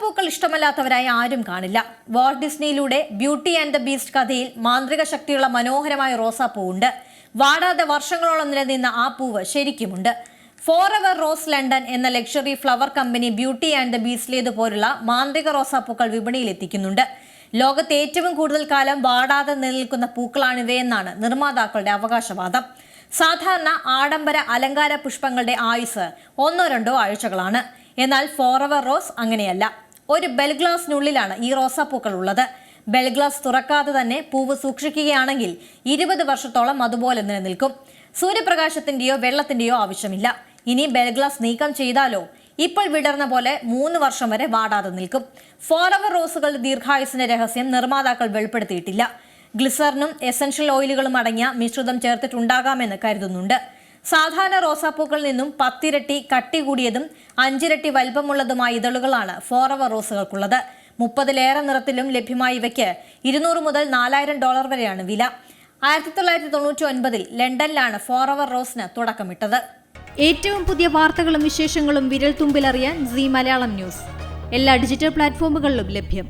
റോസാപ്പൂക്കൾ ഇഷ്ടമല്ലാത്തവരായി ആരും കാണില്ല. വാൾട്ട് ഡിസ്നിയിലൂടെ ബ്യൂട്ടി ആൻഡ് ദ ബീസ്റ്റ് കഥയിൽ മാന്ത്രിക ശക്തിയുള്ള മനോഹരമായ റോസാപ്പൂവുണ്ട്. വാടാതെ വർഷങ്ങളോളം നിലനിന്ന ആ പൂവ് ശരിക്കുമുണ്ട്. ഫോർ എവർ റോസ് ലണ്ടൻ എന്ന luxury flower company beauty and the ബീസ്റ്റിലേതുപോലുള്ള മാന്ത്രിക റോസാപ്പൂക്കൾ വിപണിയിൽ എത്തിക്കുന്നുണ്ട്. ലോകത്ത് ഏറ്റവും കൂടുതൽ കാലം വാടാതെ നിലനിൽക്കുന്ന പൂക്കളാണിവയെന്നാണ് നിർമ്മാതാക്കളുടെ അവകാശവാദം. സാധാരണ ആഡംബര അലങ്കാര പുഷ്പങ്ങളുടെ ആയുസ് ഒന്നോ രണ്ടോ ആഴ്ചകളാണ്. എന്നാൽ ഫോർ ഫോറവർ റോസ് അങ്ങനെയല്ല. ഒരു ബെൽഗ്ലാസിനുള്ളിലാണ് ഈ റോസാപ്പൂക്കൾ ഉള്ളത്. ബെൽഗ്ലാസ് തുറക്കാതെ തന്നെ പൂവ് സൂക്ഷിക്കുകയാണെങ്കിൽ ഇരുപത് വർഷത്തോളം അതുപോലെ നിലനിൽക്കും. സൂര്യപ്രകാശത്തിന്റെയോ വെള്ളത്തിന്റെയോ ആവശ്യമില്ല. ഇനി ബെൽഗ്ലാസ് നീക്കം ചെയ്താലോ ഇപ്പോൾ വിടർന്ന പോലെ മൂന്ന് വർഷം വരെ വാടാതെ നിൽക്കും. ഫോറവർ റോസുകളുടെ ദീർഘായുസിന്റെ രഹസ്യം നിർമ്മാതാക്കൾ വെളിപ്പെടുത്തിയിട്ടില്ല. ഗ്ലിസറിനും എസൻഷ്യൽ ഓയിലുകളും അടങ്ങിയ മിശ്രിതം ചേർത്തിട്ടുണ്ടാകാമെന്ന് കരുതുന്നുണ്ട്. സാധാരണ റോസാപ്പൂക്കളിൽ നിന്നും പത്തിരട്ടി കട്ടി കൂടിയതും അഞ്ചിരട്ടി വലുപ്പമുള്ളതുമായ ഇതളുകളാണ് ഫോറവർ റോസുകൾക്കുള്ളത്. മുപ്പതിലേറെ നിറത്തിലും ലഭ്യമായ ഇവയ്ക്ക് ഇരുന്നൂറ് മുതൽ നാലായിരം ഡോളർ വരെയാണ് വില. ആയിരത്തി തൊള്ളായിരത്തി തൊണ്ണൂറ്റി ഒൻപതിൽ ലണ്ടനിലാണ് ഫോറവർ റോസിന് തുടക്കമിട്ടത്. ഏറ്റവും പുതിയ വാർത്തകളും വിശേഷങ്ങളും വിരൽ തുമ്പിലറിയാൻ സി മലയാളം ന്യൂസ്. എല്ലാ ഡിജിറ്റൽ പ്ലാറ്റ്ഫോമുകളിലും ലഭ്യം.